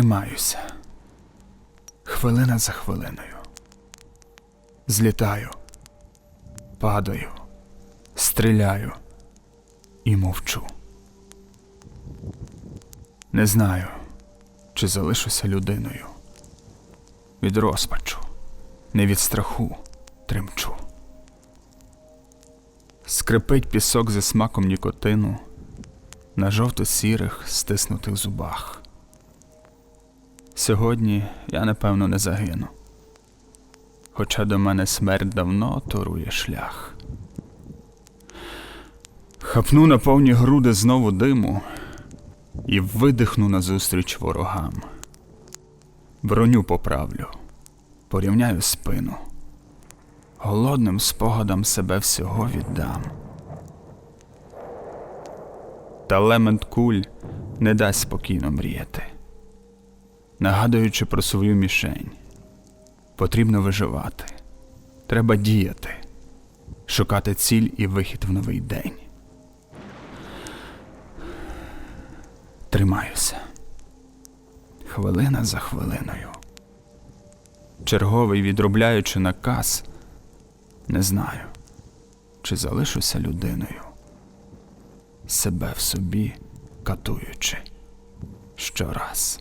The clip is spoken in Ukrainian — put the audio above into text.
Тримаюся. Хвилина за хвилиною. Злітаю, падаю, стріляю і мовчу. Не знаю, чи залишуся людиною. Від розпачу, не від страху тремчу. Скрипить пісок зі смаком нікотину на жовто-сірих стиснутих зубах. Сьогодні я напевно не загину, хоча до мене смерть давно торує шлях. Хапну на повні груди знову диму і видихну назустріч ворогам. Броню поправлю, порівняю спину, голодним спогадам себе всього віддам. Та лемент куль не дасть спокійно мріяти. Нагадуючи про свою мішень, потрібно виживати, треба діяти, шукати ціль і вихід в новий день. Тримаюся. Хвилина за хвилиною. Черговий відробляючи наказ, не знаю, чи залишуся людиною, себе в собі катуючи щораз.